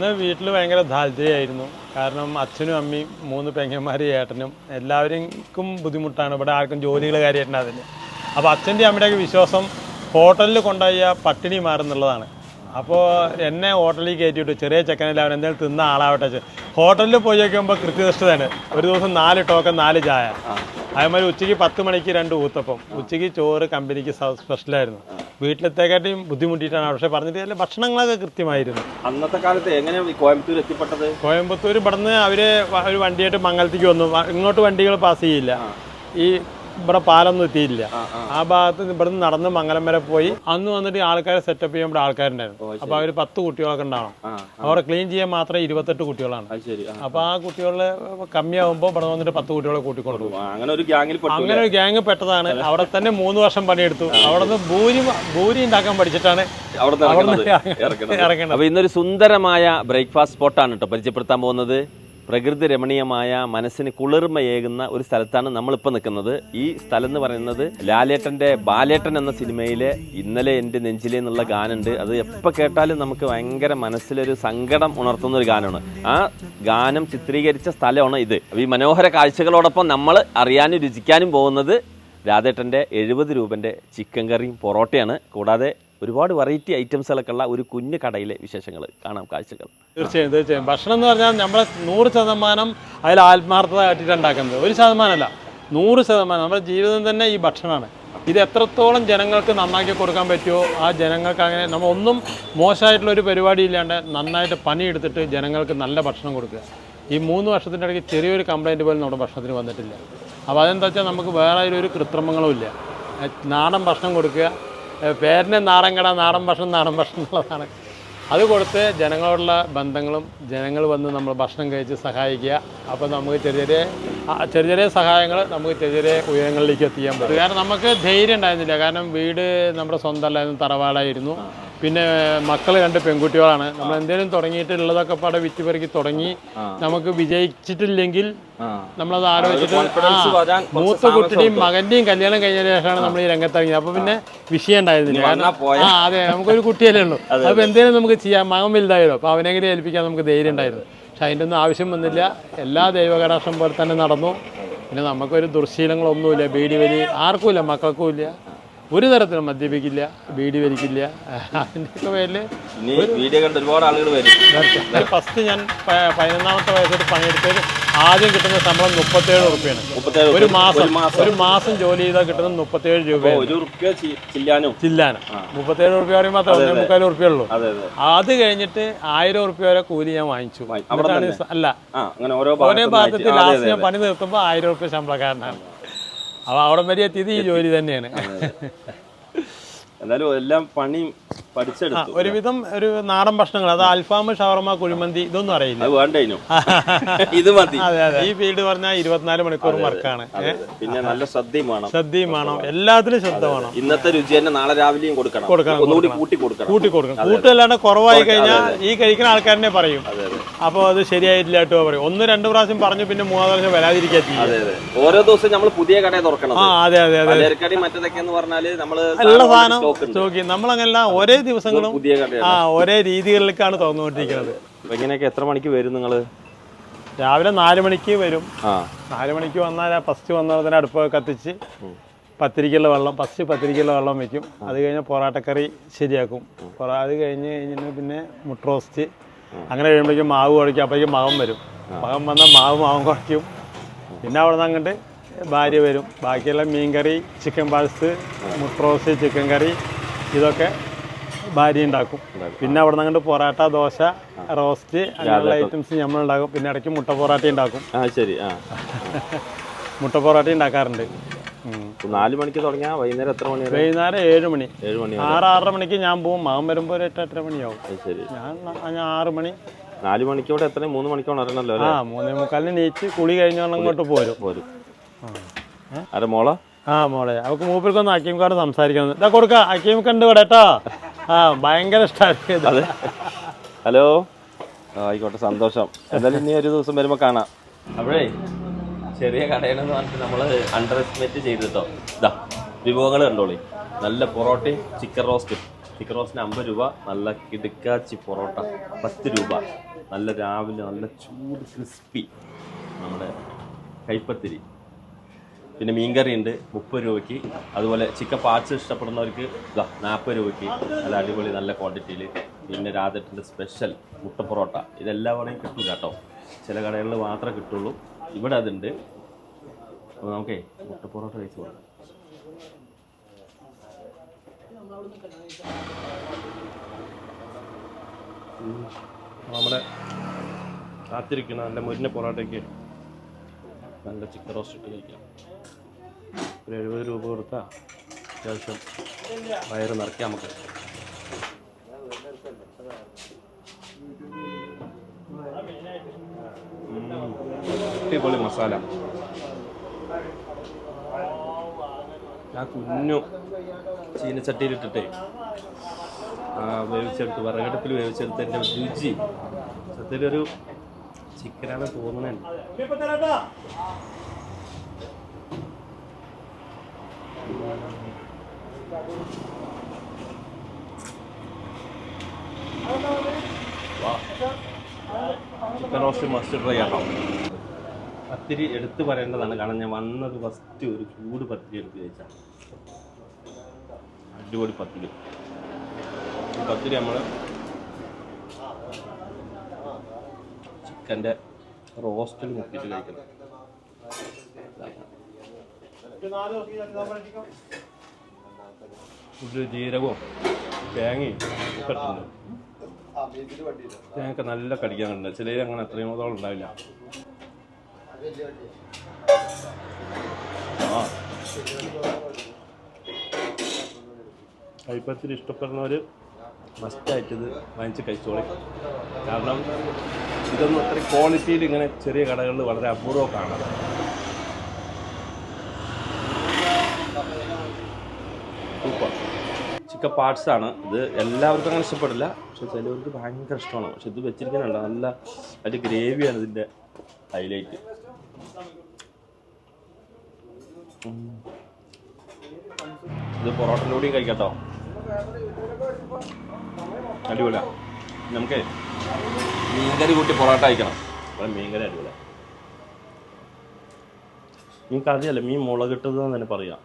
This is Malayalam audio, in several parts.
അന്ന് വീട്ടിൽ ഭയങ്കര താല്പര്യമായിരുന്നു കാരണം അച്ഛനും അമ്മയും മൂന്ന് പെങ്ങന്മാരും ഏട്ടനും എല്ലാവർക്കും ബുദ്ധിമുട്ടാണ്. ഇവിടെ ആർക്കും ജോലികൾ കാര്യമായിട്ടുണ്ടാവില്ല അപ്പോൾ അച്ഛന്റെ അമ്മയുടെയൊക്കെ വിശ്വാസം ഹോട്ടലിൽ കൊണ്ടുപോയ പട്ടിണി മാറുന്നുള്ളതാണ് അപ്പോൾ എന്നെ ഹോട്ടലിൽ കയറ്റിയിട്ട് ചെറിയ ചെക്കനല്ല അവൻ എന്തെങ്കിലും തിന്ന ആളാവട്ടെ ഹോട്ടലിൽ പോയി നോക്കുമ്പോൾ കൃത്യനിഷ്ഠതയാണ്. ഒരു ദിവസം നാല് ടോക്കൺ നാല് ചായ. അതേമാതിരി ഉച്ചയ്ക്ക് പത്ത് മണിക്ക് രണ്ട് ഊത്തപ്പം. ഉച്ചയ്ക്ക് ചോറ് കമ്പനിക്ക് സ്പെഷ്യലായിരുന്നു വീട്ടിലത്തേക്കാട്ടും ബുദ്ധിമുട്ടിയിട്ടാണ്. പക്ഷേ പറഞ്ഞിട്ട് അല്ല ഭക്ഷണങ്ങളൊക്കെ കൃത്യമായിരുന്നു. അന്നത്തെ കാലത്ത് എങ്ങനെയാണ് കോയമ്പത്തൂർ എത്തിപ്പെട്ടത്? കോയമ്പത്തൂർ ഇവിടുന്ന് അവർ ഒരു വണ്ടിയായിട്ട് മംഗലത്തേക്ക് വന്നു. ഇങ്ങോട്ട് വണ്ടികൾ പാസ് ചെയ്യില്ല. ഈ ഇവിടെ പാലൊന്നും എത്തിയില്ല. ആ ഭാഗത്ത് നിന്ന് ഇവിടുന്ന് നടന്ന് മംഗലം വരെ പോയി. അന്ന് വന്നിട്ട് ആൾക്കാരെ സെറ്റപ്പ് ചെയ്യാൻ ഇവിടെ ആൾക്കാരുണ്ടായിരുന്നു. അപ്പൊ അവർ പത്ത് കുട്ടികളൊക്കെ ഉണ്ടാവണം. അവിടെ ക്ലീൻ ചെയ്യാൻ മാത്രമേ ഇരുപത്തെട്ട് കുട്ടികളാണ്. അപ്പൊ ആ. കുട്ടികളെ കമ്മിയാകുമ്പോൾ ഇവിടെ വന്നിട്ട് പത്ത് കുട്ടികളെ കൂട്ടിക്കൊണ്ടു അങ്ങനെ ഒരു ഗ്യാങ് പെട്ടതാണ്. അവിടെ തന്നെ മൂന്ന് വർഷം പണിയെടുത്തു. അവിടെ നിന്ന് ഭൂരി ഭൂരി ഉണ്ടാക്കാൻ പഠിച്ചിട്ടാണ് അപ്പൊ ഇന്നൊരു സുന്ദരമായ ബ്രേക്ക്ഫാസ്റ്റ് സ്പോട്ടാണ് കേട്ടോ പരിചയപ്പെടുത്താൻ പോകുന്നത്. പ്രകൃതി രമണീയമായ മനസ്സിന് കുളിർമയേകുന്ന ഒരു സ്ഥലത്താണ് നമ്മളിപ്പോൾ നിൽക്കുന്നത്. ഈ സ്ഥലം എന്ന് പറയുന്നത് ലാലേട്ടന്റെ ബാലേട്ടൻ എന്ന സിനിമയിലെ ഇന്നലെ എന്റെ നെഞ്ചിലെ എന്നുള്ള ഗാനുണ്ട് അത് എപ്പോൾ കേട്ടാലും നമുക്ക് ഭയങ്കര മനസ്സിലൊരു സങ്കടം ഉണർത്തുന്ന ഒരു ഗാനമാണ്. ആ ഗാനം ചിത്രീകരിച്ച സ്ഥലമാണ് ഇത്. ഈ മനോഹര കാഴ്ചകളോടൊപ്പം നമ്മൾ അറിയാനും രുചിക്കാനും പോകുന്നത് രാധേട്ടന്റെ എഴുപത് രൂപന്റെ ചിക്കൻ കറിയും പൊറോട്ടയാണ്. കൂടാതെ ഒരുപാട് വെറൈറ്റി ഐറ്റംസുകളൊക്കെ ഉള്ള ഒരു കുഞ്ഞു കടയിലെ വിശേഷങ്ങൾ കാണാം കാഴ്ചകൾ. തീർച്ചയായും തീർച്ചയായും. ഭക്ഷണം എന്ന് പറഞ്ഞാൽ നമ്മൾ നൂറ് ശതമാനം അതിൽ ആത്മാർത്ഥത ഉണ്ടാക്കുന്നത്. ഒരു ശതമാനമല്ല നൂറ് ശതമാനം. നമ്മുടെ ജീവിതം തന്നെ ഈ ഭക്ഷണമാണ്. ഇത് എത്രത്തോളം ജനങ്ങൾക്ക് നന്നാക്കി കൊടുക്കാൻ പറ്റുമോ ആ ജനങ്ങൾക്ക് അങ്ങനെ നമ്മൾ ഒന്നും മോശമായിട്ടുള്ള ഒരു പരിപാടി ഇല്ലാണ്ട് നന്നായിട്ട് പണിയെടുത്തിട്ട് ജനങ്ങൾക്ക് നല്ല ഭക്ഷണം കൊടുക്കുക. ഈ മൂന്ന് വർഷത്തിന്റെ ഇടയ്ക്ക് ചെറിയൊരു കംപ്ലൈന്റ് പോലും നമ്മുടെ ഭക്ഷണത്തിന് വന്നിട്ടില്ല. അപ്പോൾ അതെന്താ വെച്ചാൽ നമുക്ക് വേറെ ഒരു കൃത്രിമങ്ങളും ഇല്ല. നാടൻ ഭക്ഷണം കൊടുക്കുക പേരിന് നാടൻ കട നാടൻ ഭക്ഷണം നാടൻ ഭക്ഷണം എന്നുള്ളതാണ്. അത് കൊടുത്ത് ജനങ്ങളോടുള്ള ബന്ധങ്ങളും ജനങ്ങൾ വന്ന് നമ്മൾ ഭക്ഷണം കഴിച്ച് സഹായിക്കുക. അപ്പോൾ നമുക്ക് ചെറിയ ചെറിയ ചെറിയ ചെറിയ സഹായങ്ങൾ നമുക്ക് ചെറിയ ചെറിയ ഉയരങ്ങളിലേക്ക് എത്തിക്കാൻ പറ്റും. കാരണം നമുക്ക് ധൈര്യം ഉണ്ടായിരുന്നില്ല. കാരണം വീട് നമ്മുടെ സ്വന്തമല്ലായിരുന്നു തറവാടായിരുന്നു. പിന്നെ മക്കൾ രണ്ട് പെൺകുട്ടികളാണ്. നമ്മൾ എന്തേലും തുടങ്ങിയിട്ടുള്ളതൊക്കെ പാടെ വിറ്റ് പെറുക്കി തുടങ്ങി നമുക്ക് വിജയിച്ചിട്ടില്ലെങ്കിൽ നമ്മളത് ആലോചിച്ചിട്ട് മൂത്ത കുട്ടിയുടെയും മകന്റെയും കല്യാണം കഴിഞ്ഞ ശേഷമാണ് നമ്മൾ ഈ രംഗത്തിറങ്ങിയത്. അപ്പൊ പിന്നെ വിഷയം ഉണ്ടായിരുന്നില്ല. ആ അതെ നമുക്കൊരു കുട്ടിയല്ലേ ഉള്ളൂ. അപ്പൊ എന്തേലും നമുക്ക് ചെയ്യാം. മകൻ വലുതായല്ലോ അപ്പൊ അവനെങ്കിലും ഏൽപ്പിക്കാൻ നമുക്ക് ധൈര്യം ഉണ്ടായിരുന്നു. പക്ഷെ അതിന്റെ ഒന്നും ആവശ്യം വന്നില്ല. എല്ലാ ദൈവകടാക്ഷം പോലെ തന്നെ നടന്നു. പിന്നെ നമുക്കൊരു ദുർശീലങ്ങളൊന്നുമില്ല. ബീഡി വലി ആർക്കുമില്ല മക്കൾക്കും ഇല്ല ഒരു തരത്തിലും മദ്യപിക്കില്ല ബീഡി വലിക്കില്ല അതിന്റെയൊക്കെ പേരിൽ ഇനി വീഡിയോ കണ്ട് ഒരുപാട് ആളുകൾ വരും. ഫസ്റ്റ് ഞാൻ പതിനൊന്നാമത്തെ വയസ്സിൽ പണിയെടുത്തത് ആദ്യം കിട്ടുന്ന ശമ്പളം മുപ്പത്തേഴ് റുപ്യാണ് ഒരു മാസം ഒരു മാസം. ജോലി ചെയ്താൽ കിട്ടുന്നത് മുപ്പത്തേഴ് രൂപ ഒരു റുപ്യ ചില്ലാനും. ചില്ലാണ് മുപ്പത്തേഴ് റുപ്യ പറയുമ്പോൾ മാത്രമേ ഒന്നേ മുക്കാൽ റുപ്യ ഉള്ളൂ. അതെ കഴിഞ്ഞിട്ട് ആയിരം റുപ്യ വരെ കൂലി ഞാൻ വാങ്ങിച്ചു. അല്ല ഓരോ ഭാഗത്ത് ലാസ്റ്റ് ഞാൻ പണി നിർത്തുമ്പോൾ ആയിരം റുപ്യ ശമ്പളക്കാരനാണ്. അപ്പോൾ അവിടെ വരെ എത്തിയത് ഈ ജോലി തന്നെയാണ്. എന്തായാലും എല്ലാം പണി ആ, പഠിച്ചെടുത്തു. ഒരുവിധം ഒരു നാടൻ ഭക്ഷണങ്ങൾ. അത് അൽഫാം ഷവർമ കുഴിമന്തി ഇതൊന്നും അറിയില്ല. വേണ്ടേനു. ഇത് മതി. അതെ അതെ. ഈ ഫീൽഡ് പറഞ്ഞാൽ ഇരുപത്തിനാല് മണിക്കൂർ വർക്കാണ്. പിന്നെ നല്ല ശ്രദ്ധയും വേണം. ശ്രദ്ധയും വേണം. എല്ലാത്തിലും ശ്രദ്ധ വേണം. ഇന്നത്തെ രുചി തന്നെ നാളെ രാവിലെയും കൊടുക്കണം. കൊടുക്കണം, ഒന്നുകൂടി കൂട്ടി കൊടുക്കണം. കൂട്ടി കൊടുക്കണം. കൂട്ടല്ലാണ്ട് കുറവായി കഴിഞ്ഞാൽ ഈ കഴിക്കുന്ന ആൾക്കാരനെ പറയും. അപ്പൊ അതെ. അപ്പോൾ അത് ശരിയായിട്ടില്ല കേട്ടോ പറയും. ഒന്ന് രണ്ട് പ്രാവശ്യം പറഞ്ഞു പിന്നെ മൂന്നാം പ്രാവശ്യം വരാതിരിക്കാൻ ചെയ്യും. ഓരോ ദിവസം നമ്മൾ പുതിയ കട തുറക്കണം ആ അതെ അതെ അതെ. മറ്റേതൊക്കെ എന്ന് പറഞ്ഞാൽ നമ്മൾ എല്ലാ സാധനം സ്റ്റോക്ക് നമ്മളങ്ങനെല്ലാം ഒരേ ദിവസങ്ങളും ആ ഒരേ രീതികളിലേക്കാണ് തോന്നുകൊണ്ടിരിക്കുന്നത്. എങ്ങനെയൊക്കെ എത്ര മണിക്ക് വരും നിങ്ങൾ രാവിലെ നാല് മണിക്ക് വരും. നാല് മണിക്ക് വന്നാൽ ഫസ്റ്റ് വന്നതിന് അടുപ്പ് കത്തിച്ച് പത്തിരിക്കുള്ള വെള്ളം ഫസ്റ്റ് പത്തിരിക്കുള്ള വെള്ളം വെക്കും. അത് കഴിഞ്ഞ് പൊറാട്ടക്കറി ശരിയാക്കും. അത് കഴിഞ്ഞ് കഴിഞ്ഞിട്ട് പിന്നെ മുട്ട റോസ്റ്റ് അങ്ങനെ കഴിയുമ്പോഴേക്കും മാവ് കുഴയ്ക്കും. അപ്പോഴേക്കും മകം വരും. മകം വന്നാൽ മാവ് മാവും കുഴക്കും പിന്നെ അവിടെ നിന്ന് അങ്ങോട്ട് ഭാര്യ വരും. ബാക്കിയുള്ള മീൻകറി ചിക്കൻ പാഴ്സ് മുട്ട റോസ്റ്റ് ചിക്കൻ കറി ഇതൊക്കെ ഭാര്യ ഉണ്ടാക്കും. പിന്നെ അവിടെ നിന്ന് അങ്ങോട്ട് പൊറാട്ട ദോശ റോസ്റ്റ് അങ്ങനെയുള്ള ഐറ്റംസ് നമ്മൾ ഉണ്ടാക്കും. പിന്നെ ഇടയ്ക്ക് മുട്ട പൊറാട്ട ഉണ്ടാക്കും. ആ ശരി ആ. മുട്ട പൊറോട്ട ഉണ്ടാക്കാറുണ്ട്. നാല് മണിക്ക് തുടങ്ങിയാൽ വൈകുന്നേരം എത്ര മണി വൈകുന്നേരം ഏഴ് മണി. ഏഴ് മണി ആറ് ആറര മണിക്ക് ഞാൻ പോകും മകൻ വരുമ്പോൾ ഒരു എട്ട് എട്ടര മണിയാവും. ശരി. ഞാൻ ആറ് മണി. നാല് മണിക്കൂടെ എത്ര മൂന്ന് മണിക്കോടെ ഇറങ്ങണല്ലോ ആ മൂന്നേ മുക്കാലിന് നീച്ച് കുളി കഴിഞ്ഞോണ്ട് അങ്ങോട്ട് പോരും. പോരും. ആരെ മോള? ആ മോളെ. അവക്ക് മൂപ്പർക്കൊന്ന് അക്കീംക്കാട് സംസാരിക്കണം. ഇതാ കൊടുക്ക. അക്കീം കണ്ട് ഇവിടെ കേട്ടോ. ഭയങ്കര ഇഷ്ടമായിരുന്നു അതെ. ഹലോ. ആയിക്കോട്ടെ സന്തോഷം. എന്തായാലും ഇനി ഒരു ദിവസം വരുമ്പോൾ കാണാം. അപ്പോഴേ ചെറിയ കടയാണെന്ന് പറഞ്ഞിട്ട് നമ്മൾ അണ്ടർ എസ്റ്റിമേറ്റ് ചെയ്തിട്ടോ ഇതാ വിഭവങ്ങൾ കണ്ടോളി. നല്ല പൊറോട്ടയും ചിക്കൻ റോസ്റ്റും ചിക്കൻ റോസ്റ്റിന് അമ്പത് രൂപ നല്ല കിടുക്കാച്ചി പൊറോട്ട പത്ത് രൂപ. നല്ല രാവിലെ നല്ല ചൂട് ക്രിസ്പി നമ്മുടെ കൈപ്പത്തിരി. പിന്നെ മീൻകറി ഉണ്ട് മുപ്പത് രൂപയ്ക്ക്. അതുപോലെ ചിക്കൻ പാർട്സ് ഇഷ്ടപ്പെടുന്നവർക്ക് ഇതാ നാൽപ്പത് രൂപയ്ക്ക്. നല്ല അടിപൊളി നല്ല ക്വാണ്ടിറ്റിയിൽ പിന്നെ രാധട്ടിന്റെ സ്പെഷ്യൽ മുട്ട പൊറോട്ട. ഇതെല്ലാം വേണേൽ കിട്ടില്ല കേട്ടോ. ചില കടകളിൽ മാത്രമേ കിട്ടുള്ളൂ. ഇവിടെ അതുണ്ട്. അപ്പോൾ നമുക്കേ മുട്ട പൊറോട്ട കഴിച്ച് കൊടുക്കാം. നമ്മുടെ കാത്തിരിക്കുന്ന നല്ല മുരിഞ്ഞ പൊറോട്ടയ്ക്ക് നല്ല ചിക്കൻ റോസ്റ്റ് കഴിക്കാം. ഒരു എഴുപത് രൂപ കൊടുത്താൽ അത്യാവശ്യം വയറ് നിറയ്ക്കാം നമുക്ക്. അടിപൊളി മസാല. ആ കുഞ്ഞു ചീനച്ചട്ടിയിലിട്ടിട്ടേ വേവിച്ചെടുത്ത് വിറകടുപ്പിൽ വേവിച്ചെടുത്തതിന്റെ രുചി. സത്യത്തിലൊരു ചിക്കനാണ് തോന്നുന്നത് ചിക്കൻ റോസ്റ്റ് മസ്റ്റ് ട്രൈ ആക്കാം പത്തിരി എടുത്തു പറയേണ്ടതാണ്. കാരണം ഞാൻ വന്നത് ഫസ്റ്റ് ഒരു ചൂട് പത്തിരി എടുത്ത് കഴിച്ചാൽ അടിപൊളി പത്തിരി. പത്തിരി നമ്മൾ ചിക്കന്റെ റോസ്റ്റിൽ മുക്കിയിട്ട് കഴിക്കണം. ഒരു ജീരകവും തേങ്ങയും ഒക്കെ ഇട്ടിട്ടുണ്ട്. തേങ്ങ നല്ല കടിക്കാനുണ്ട്. ചിലർ അങ്ങനെ അത്രയും മുതൽ ഉണ്ടാവില്ല. ആ. കൈപ്പത്തിൽ ഇഷ്ടപ്പെടുന്നവർ മസ്റ്റായിട്ടത് വാങ്ങിച്ച് കഴിച്ചോളി. കാരണം ഇതൊന്നും അത്ര ക്വാളിറ്റിയിൽ ഇങ്ങനെ ചെറിയ കടകളിൽ വളരെ അപൂർവം കാണാം. ചിക്കൻ പാർട്സ് ആണ്. ഇത് എല്ലാവർക്കും അങ്ങനെ ഇഷ്ടപ്പെടില്ല. പക്ഷെ ചിലവർക്ക് ഭയങ്കര ഇഷ്ടമാണ്. പക്ഷെ ഇത് വെച്ചിരിക്കാനുള്ള നല്ല അതിന്റെ ഗ്രേവിയാണ് ഇതിന്റെ ഹൈലൈറ്റ് ഇത് പൊറോട്ടന്റെ കൂടിയും കഴിക്കാട്ടോ. അടിപൊളിയാ. നമുക്ക് മീൻകറി കൂട്ടി പൊറോട്ട കഴിക്കണം. മീൻകറി അടിപൊളിയാ. മീൻ കറിയല്ല മീൻ മുളകിട്ടതെന്ന് തന്നെ പറയാം.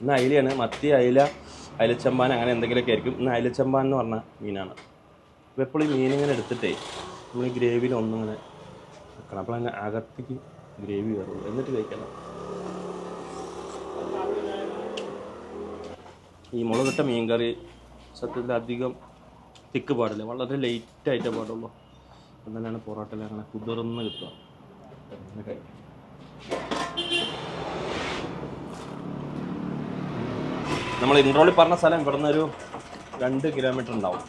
ഇന്ന് അയിലയാണ്. മത്തി അയില അയിലച്ചമ്പാൻ അങ്ങനെ എന്തെങ്കിലുമൊക്കെ ആയിരിക്കും. ഇന്ന് അയലച്ചമ്പാൻ എന്ന് പറഞ്ഞ മീനാണ്. അപ്പോൾ എപ്പോഴും ഈ മീനിങ്ങനെ എടുത്തിട്ടേ നമ്മൾ ഈ ഗ്രേവിയിൽ ഒന്നിങ്ങനെ വെക്കണം. അപ്പോൾ അതിന് അകത്തേക്ക് ഗ്രേവി കയറുള്ളൂ. എന്നിട്ട് കഴിക്കണം. ഈ മുളകിട്ട മീൻകറി സത്യത്തിൽ അധികം തിക്ക് പാടില്ല. വളരെ ലൈറ്റായിട്ടേ പാടുള്ളൂ. എന്നാലാണ് പൊറോട്ടയിൽ അങ്ങനെ കുതിർന്ന് കിട്ടുക അങ്ങനെ കഴിക്കാം നമ്മൾ ഇൻട്രോളിൽ പറഞ്ഞ സ്ഥലം ഇവിടുന്ന് ഒരു രണ്ട് കിലോമീറ്റർ ഉണ്ടാവും.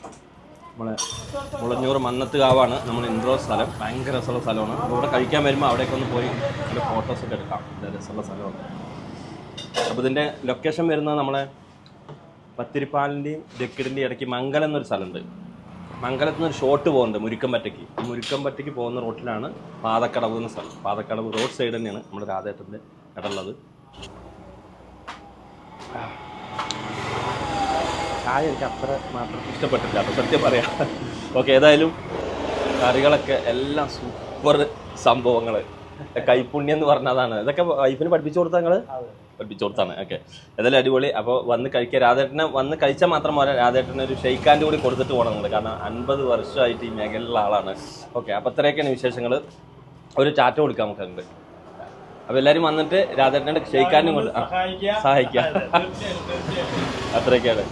നമ്മളെ മുളഞ്ഞൂർ മന്നത്ത് കാവാണ് നമ്മൾ ഇൻട്രോ സ്ഥലം. ഭയങ്കര രസമുള്ള സ്ഥലമാണ്. ഇവിടെ കഴിക്കാൻ വരുമ്പോൾ അവിടേക്ക് ഒന്ന് പോയി ഫോട്ടോസ് ഫോട്ടോസൊക്കെ എടുക്കാം. നല്ല രസമുള്ള സ്ഥലമാണ്. അപ്പോൾ ഇതിന്റെ ലൊക്കേഷൻ വരുന്നത് നമ്മളെ പത്തിരിപ്പാലിന്റെയും ദക്കിടിന്റെയും ഇടയ്ക്ക് മംഗലം എന്നൊരു സ്ഥലമുണ്ട്. മംഗലത്ത് നിന്ന് ഒരു ഷോട്ട് പോകുന്നുണ്ട് മുരിക്കമ്പറ്റയ്ക്ക്. മുരിക്കമ്പറ്റയ്ക്ക് പോകുന്ന റോട്ടിലാണ് പാതക്കടവ് എന്ന സ്ഥലം. പാതക്കടവ് റോഡ് സൈഡ് തന്നെയാണ് നമ്മുടെ രാധേട്ടന്റെ ഇടമുള്ളത് ചായ എനിക്ക് അത്ര മാത്രം ഇഷ്ടപ്പെട്ടില്ല അപ്പോൾ സത്യം പറയാം. ഓക്കെ ഏതായാലും കറികളൊക്കെ എല്ലാം സൂപ്പർ സംഭവങ്ങൾ കൈപ്പുണ്യം എന്ന് പറഞ്ഞതാണ്. ഇതൊക്കെ വൈഫിന് പഠിപ്പിച്ചു കൊടുത്താൽ ഞങ്ങൾ പഠിപ്പിച്ചു കൊടുത്താണ്. ഓക്കെ. ഏതായാലും അടിപൊളി. അപ്പോൾ വന്ന് കഴിക്കുക. രാധേട്ടനെ വന്ന് കഴിച്ചാൽ മാത്രം പോരാ. രാധേട്ടനെ ഒരു ഷെയ്ക്കാന്റെ കൂടി കൊടുത്തിട്ട് പോകണം നിങ്ങൾ കാരണം അൻപത് വർഷമായിട്ട് ഈ മേഖലയിലുള്ള ആളാണ്. ഓക്കെ അപ്പോൾ അത്രയൊക്കെയാണ് വിശേഷങ്ങൾ ഒരു ചാറ്റ കൊടുക്കാം നമുക്ക് അങ്ങോട്ട് അപ്പോൾ എല്ലാവരും വന്നിട്ട് രാധേട്ടനെ ഷെയ്ക്കാനും കൊണ്ട് സഹായിക്കാം. അത്രയൊക്കെയാണ്.